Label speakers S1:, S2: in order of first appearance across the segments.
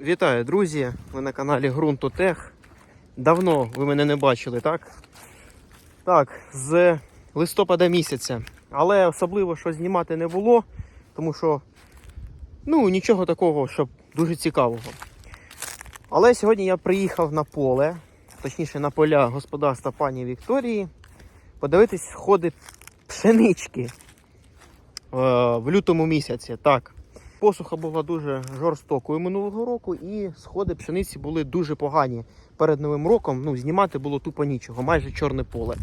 S1: Вітаю, друзі! Ви на каналі Грунтотех. Давно ви мене не бачили, так? Так, з листопада місяця. Але особливо що знімати не було, тому що ну, нічого такого, щоб дуже цікавого. Але сьогодні я приїхав на поле, точніше на поля господарства пані Вікторії, подивитись сходи пшенички е, в лютому місяці. Так. Посуха була дуже жорстокою минулого року, і сходи пшениці були дуже погані. Перед новим роком ну, знімати було тупо нічого, майже чорне поле.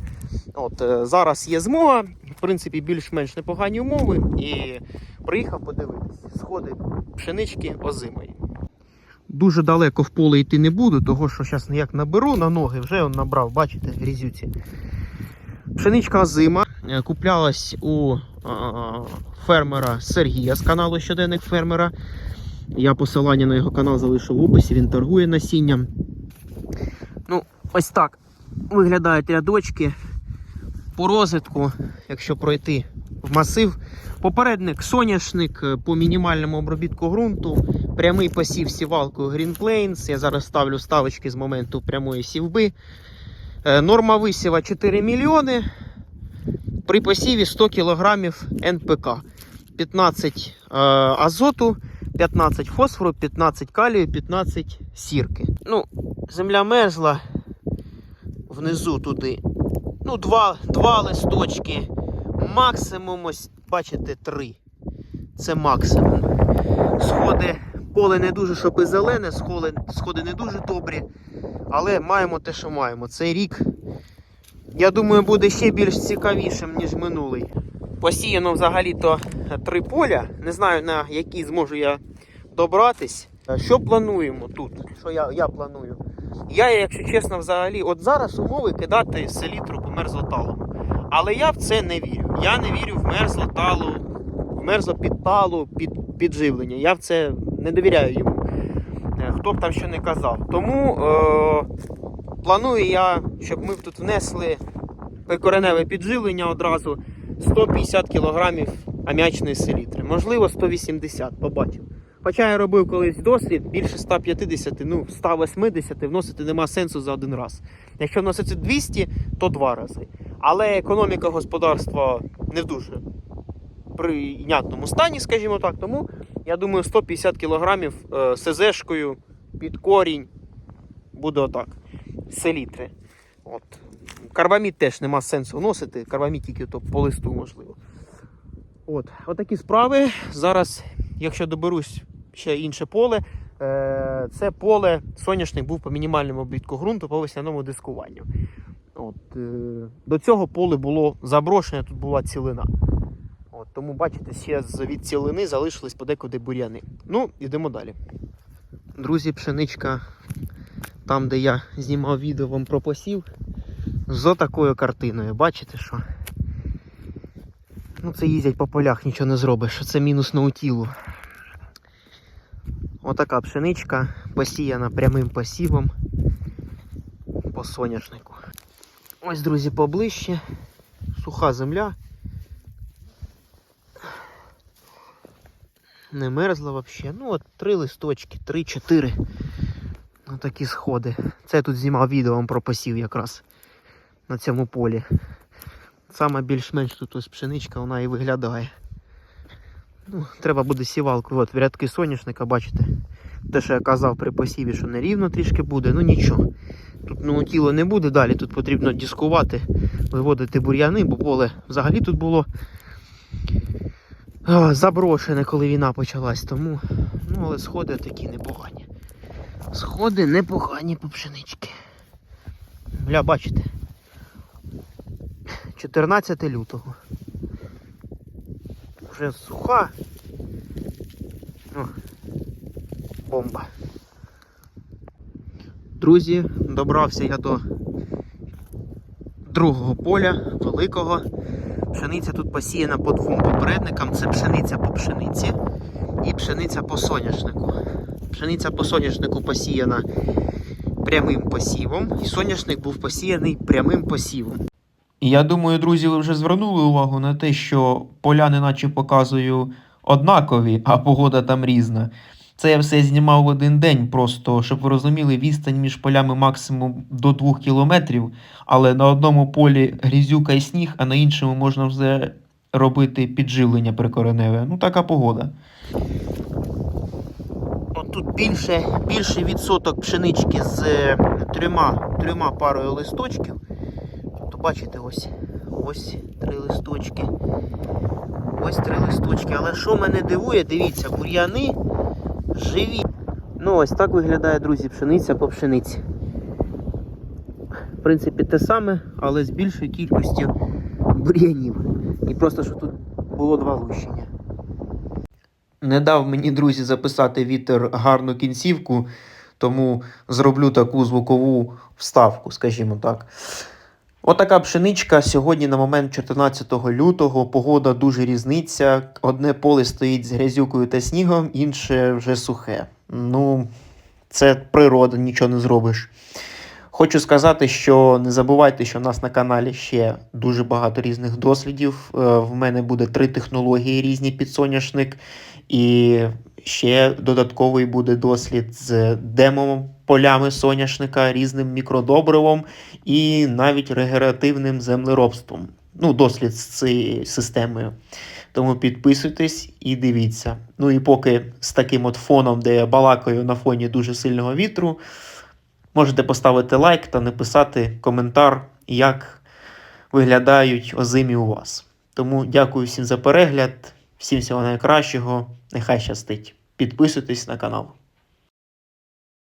S1: От е, зараз є змога, в принципі, більш-менш непогані умови, і приїхав подивитись сходи пшенички озимої. Дуже далеко в поле йти не буду, того що зараз як наберу на ноги, вже набрав, бачите, грізюці. Пшеничка озима куплялась у а, фермера Сергія з каналу Щоденник фермера. Я посилання на його канал залишив в описі, він торгує насінням. Ну, ось так виглядають рядочки по розвитку, якщо пройти в масив. Попередник соняшник е, по мінімальному обробітку ґрунту, прямий посів сівалкою Green Plains. Я зараз ставлю ставочки з моменту прямої сівби. Е, Норма висіва 4 мільйони. При посіві 100 кг НПК. 15 е, азоту, 15 фосфору, 15 калію, 15 сірки. Ну, земля мерзла внизу туди. Ну, два, два листочки. Максимум, ось, бачите, три. Це максимум. Сходи, поле не дуже, щоб і зелене, сходи, сходи не дуже добрі. Але маємо те, що маємо. Цей рік, я думаю, буде ще більш цікавішим, ніж минулий. Посіяно взагалі-то три поля. Не знаю, на які зможу я добратись. Що плануємо тут? Що я, я планую? Я, якщо чесно, взагалі, от зараз умови кидати селітру по мерзлоталу. Але я в це не вірю. Я не вірю в мерзлоталу, в мерзлопідталу, під, підживлення. Я в це не довіряю йому. Е, Хто б там що не казав. Тому е, планую я, щоб ми тут внесли прикореневе підживлення одразу 150 кг ам'ячної селітри. Можливо, 180, побачив. Хоча я робив колись дослід, більше 150, ну 180 вносити нема сенсу за один раз. Якщо вносити 200, то два рази. Але економіка господарства не в дуже прийнятному стані, скажімо так. Тому я думаю, 150 кг СЗшкою під корінь буде отак. Селітри. От. Карбамід теж нема сенсу вносити. Карбамід тільки то по листу можливо. От. Отакі справи. Зараз, якщо доберусь ще інше поле, е, це поле соняшник був по мінімальному обідку ґрунту по весняному дискуванню. От, е, до цього поле було заброшене, тут була цілина. От, тому бачите, ще від цілини залишились подекуди бур'яни. Ну, йдемо далі. Друзі, пшеничка там, де я знімав відео вам про посів, з такою картиною. Бачите що? Ну, це їздять по полях, нічого не зробиш. Це мінус наутілу. Отака пшеничка посіяна прямим посівом по соняшнику. Ось, друзі, поближче. Суха земля. Не мерзла взагалі. Ну от три листочки, три-чотири. Ну такі сходи. Це я тут знімав відео вам про посів якраз на цьому полі. Саме більш-менш тут ось пшеничка вона і виглядає. Ну, треба буде сівалку. От в рядки соняшника, бачите. Те, що я казав при посіві, що нерівно трішки буде, ну нічого. Тут ну, тіло не буде, далі тут потрібно дискувати, виводити бур'яни, бо поле взагалі тут було заброшене, коли війна почалась. Тому, ну, але сходи такі непогані. Сходи непогані по пшенички. Бля, бачите. 14 лютого. Вже суха. О, бомба. Друзі, добрався я до другого поля, великого. Пшениця тут посіяна по двом попередникам. Це пшениця по пшениці і пшениця по соняшнику. Пшениця по соняшнику посіяна прямим посівом, і соняшник був посіяний прямим посівом. Я думаю, друзі, ви вже звернули увагу на те, що поля неначе показую однакові, а погода там різна. Це я все знімав в один день, просто щоб ви розуміли, відстань між полями максимум до 2 кілометрів, але на одному полі грізюка і сніг, а на іншому можна вже робити підживлення прикореневе. Ну, така погода. Тут більше, більший відсоток пшенички з е, трьома, трьома парою листочків. То бачите, ось, ось три листочки. Ось три листочки. Але що мене дивує, дивіться, бур'яни живі. Ну, ось так виглядає, друзі, пшениця по пшениці. В принципі, те саме, але з більшою кількістю бур'янів. І просто що тут було два лущення. Не дав мені, друзі, записати вітер гарну кінцівку, тому зроблю таку звукову вставку, скажімо так. Отака пшеничка сьогодні на момент 14 лютого. Погода дуже різниця. Одне поле стоїть з грязюкою та снігом, інше вже сухе. Ну, це природа, нічого не зробиш. Хочу сказати, що не забувайте, що в нас на каналі ще дуже багато різних дослідів. Е, В мене буде три технології різні під соняшник, і ще додатковий буде дослід з демо-полями соняшника, різним мікродобривом і навіть регенеративним землеробством. Ну, дослід з цією системою. Тому підписуйтесь і дивіться. Ну і поки з таким от фоном, де я балакаю на фоні дуже сильного вітру, можете поставити лайк та написати коментар, як виглядають озимі у вас. Тому дякую всім за перегляд, всім всього найкращого. Нехай щастить. Підписуйтесь на канал.